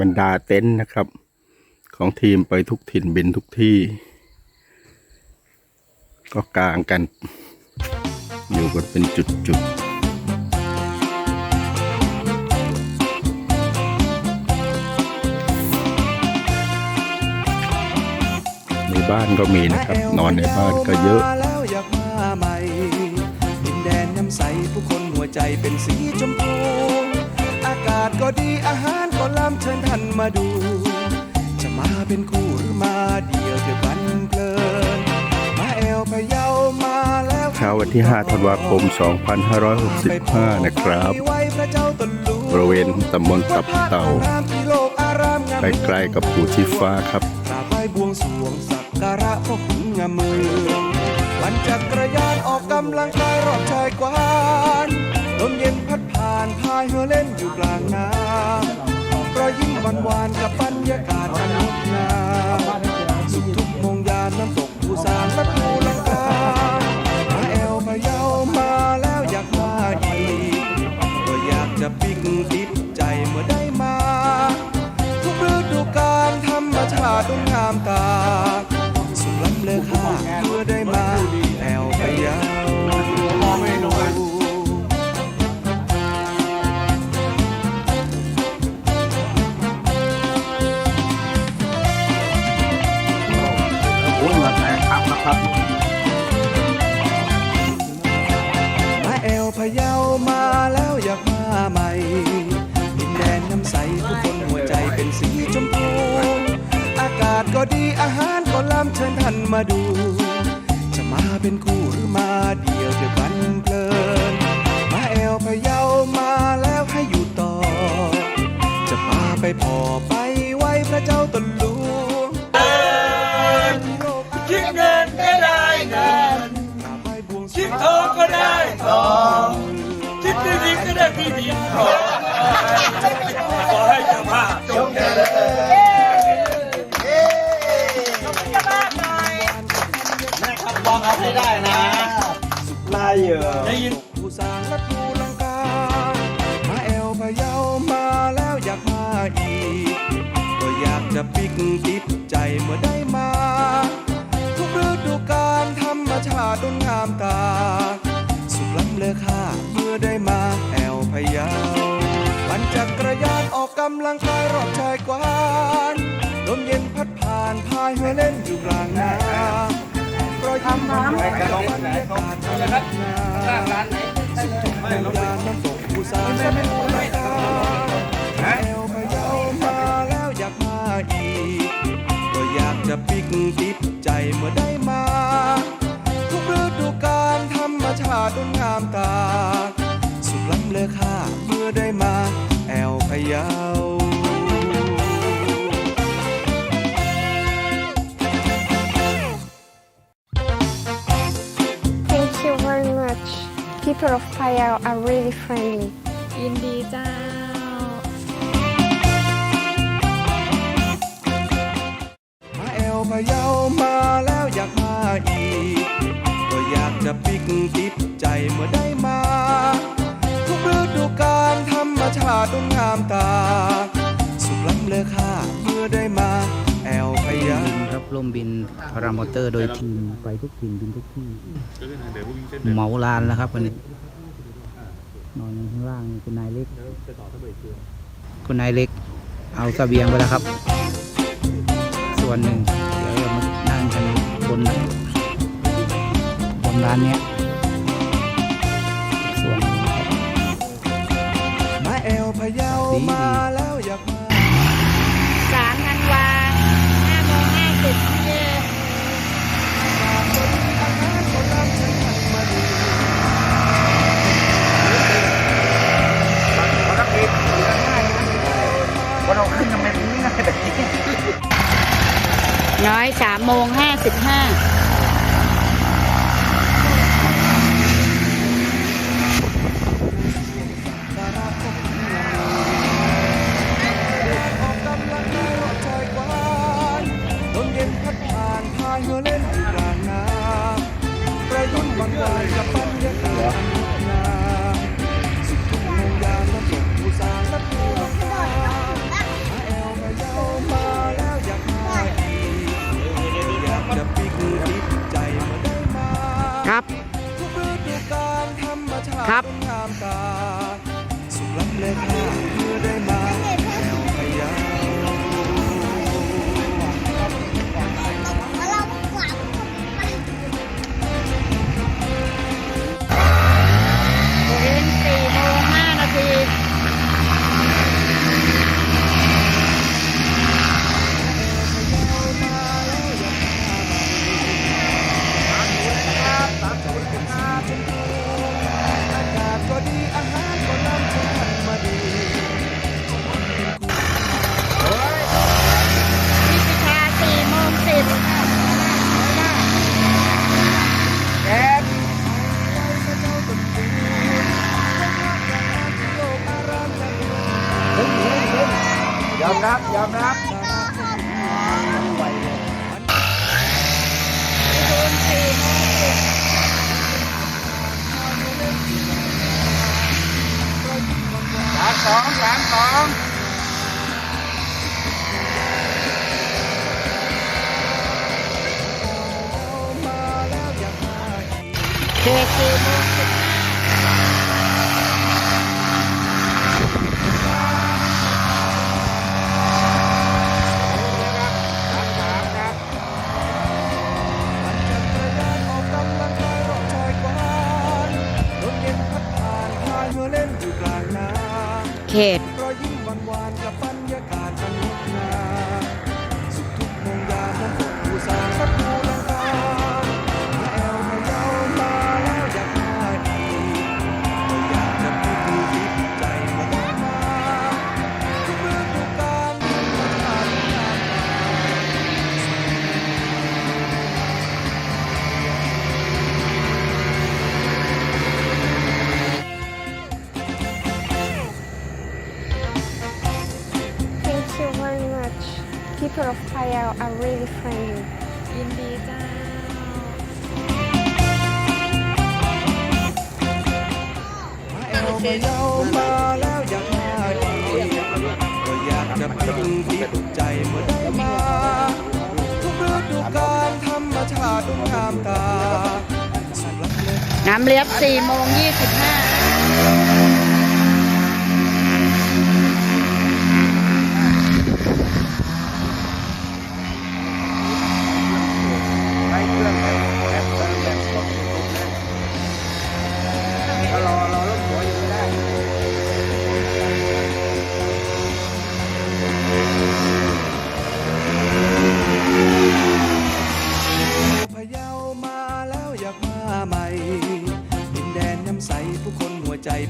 บรรดาเต็นท์นะครับ ของทีมไปทุกถิ่นบินทุกที่ ก็กางกัน อยู่กันเป็นจุดๆในบ้านก็มีนะครับ นอนในบ้านก็เยอะแล้วอยากมาใหม่ดินแดนน้ำใสผู้คนหัวใจเป็นสีชมพูากาศก็ดีอาหารก็ล้ำเชิญท่านมาดู จะมาเป็นคู่หรือมาเดียวเดียวกันเพลิน มาแอวพะเยามาแล้วเช้าวันที่ 5 ธันวาคม 2565 นะครับไว้พระเจ้าตนลูบริเวณตำบลตับเต่าที่โลกอารามงามใกล้ๆกับภูชีฟ้าครับกราบไหว้บวงสรวงสักการะพ่อขุนงามเมืองปั่นจักรยานออกกำลังกายรอบชายกวานลมเย็นพัดผ่านพายเรือเล่นอยู่กลางน้ำรอยยิ้มหวานหวานๆกับบรรยากาศอันงดงามสุขทุกโมงยามน้ำตกผู้สานและภูลังก มาแอวพะเยามาแล้วอยากมาใหม่ดินแดนน้ำใสผู้คนหัวใจเป็นสีชมพูอากาศก็ดีอาหารก็ล้ำเชิญท่านมาดู จะมาเป็นคู่หรือมาำลังกายรอบชายกวานลมเย็นพัดผ่านพายเรือเล่นอยู่กลางน้ำรอยยิ้มหวานๆกับบรรยากาศอันงดงามสุขทุกเมืองยามน้ำตกภูสานสมุทรปรากาแอวพะเยามาแล้วอยากมาอีก ก็อยากจะปิกติดใจเมื่อได้มา ทุกฤดูกาลธรรมชาติงงามตา สุดล้ำเลอค่าเมื่อได้มา แอวพะเยา People of Payao are really friendly. ยินดีเจ้า มาแอวพะเยามาแล้วอยากมาอีก ก็อยากจะปิกติดใจเมื่อได้มา ทุกฤดูกาลธรรมชาติต้องงามตา สุขล้ำเลอค่าเมื่อได้มา แอวพะเยาบินครับร่วมบินพารามอเตอร์โดยทีมไปทุกถิ่นบินทุกที่เหมาลานแล้วครับวันนี้นอนข้างล่างนี่คุณนายเล็กคุณนายเล็ก เอาเสบียงไปแล้วครับ ส่วนหนึ่งเดี๋ยวเรามานั่งกันบนบนร้านเนี้ยอีกส่วนหนึ่งครับมาแอวพะเยามาแล้ว น้อยสามโมงห้าสิบห้า ครับ สองสามสองเจ๊ เขต well I really fine น้าเยินดีจ้าน้ำเลียบ4โมง25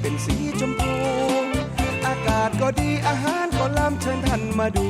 เป็นสีชมพู อากาศก็ดีอาหารก็ล้ำเชิญท่านมาดู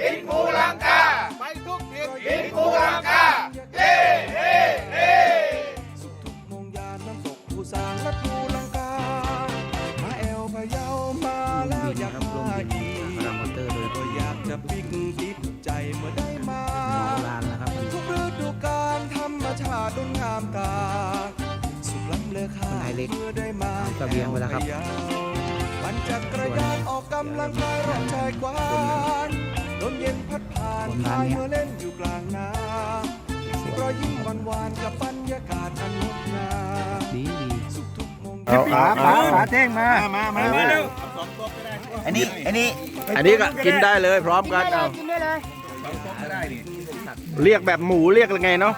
ถิ่นภูลังกา ไปทุกถิ่นถิ่นภูลังกาเฮ้เฮ้เฮ้สุขทุกมงยานน้ำตกภูสางและภูลังกา มาแอวพะเยามาแล้วอยากมาอีกก็อยากจะปิ๊กปิดใจเมื่อได้มาทุกฤดูกาลธรรมชาติงดงามตา สุขล้ำเลอค่าเมื่อได้มาแอวพะเยาปั่นจักรยานออกกำลังกายร่างกายกว้าง ลมเย็นพัดผ่านคนนั้พานยเนี่ยเมื่อเล่นอยู่กลางนารอยยิ้มหวานๆกับบรรยากาศอันงดงามดีดีสุขทุกโมงเอาเอาเอามาเท่งมา มามามาเร็วอันนี้ อันนี้ อันนี้ก็กินได้เลยพร้อมกันเอากินได้เลยเรียกแบบหมูเรียกยังไงเนาะ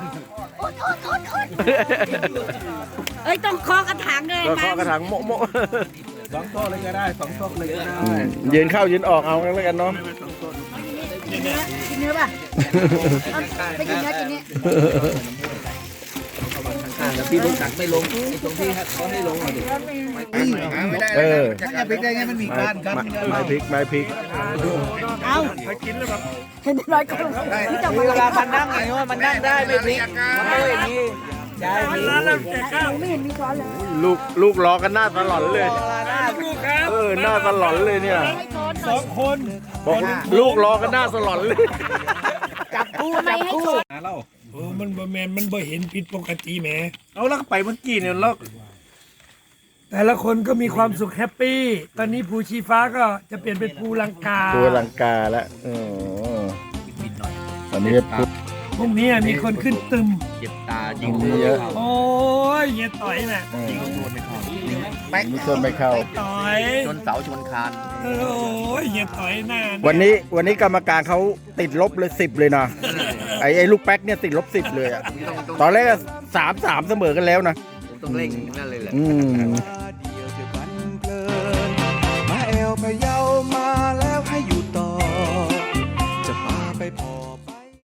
เอ้ยต้องเคอกระถางเลยก็มาเคาะกระถางโมะโมะสองโต๊ะเลยก็ได้สองโต๊ะเลยก็ได้อืมยืนเข้ายืนออกเอาแล้วกันเนาะ กินเนื้อกินเนื้อป่ะเอาไปกินเนื้อกินเนี้ยแต่พี่ลุงตักไม่ลงไอ้ตรงที่เขาให้ลงอะดิเออมันจะพลิกได้ไงมันมีการกันไม้พริกไม้พริกเอาเห็นร้อยก็ที่จะมาเวลามันนั่งไงว่ามันนั่งได้ไม่พลิกมันไม่อย่างนี้ได้ไม่เห็นมีช้อนเลยลูกลูกรอกันหน้าตลอดเลย ลูกครับเออหน้าตลอดเลยเนี่ยให้ช้อนห สน่ออยงคนบอกลูกรอกันหน้าตลอดเลยจับคู่ทำไมให้ช้อนโอ้มันบ่แมนมันบ่เห็นผิดปกติแหมเอาแล้วไปเมื่อกี้เนี่ยเราแต่ละคนก็มีความสุขแฮปปี้ ตอนนี้ภูชีฟ้าก็จะเปลี่ยนเป็นภูลังกาตัวลังกาแล้วเออตอนนี้ปุ๊บพรุ่งนี้มีคนขึ้นตึมเจ็บตาจยิริงงเยอะ โอ้ยเฮียต่อยน่ะ เออแป๊กนี่ชนไม่เข้า ต่อยชนเสาชนคานโอ้ยเฮียต่อยหน้าวันนี้วันนี้กรรมการเขาติดลบเลยสิบเลยนะไอ้ไอ้ลูกแป๊กเนี่ยติดลบสิบเลยอะตอนแรกสามสามเสมอกันแล้วนะผมต้องเร่งนั่นเลยแหละ อืมา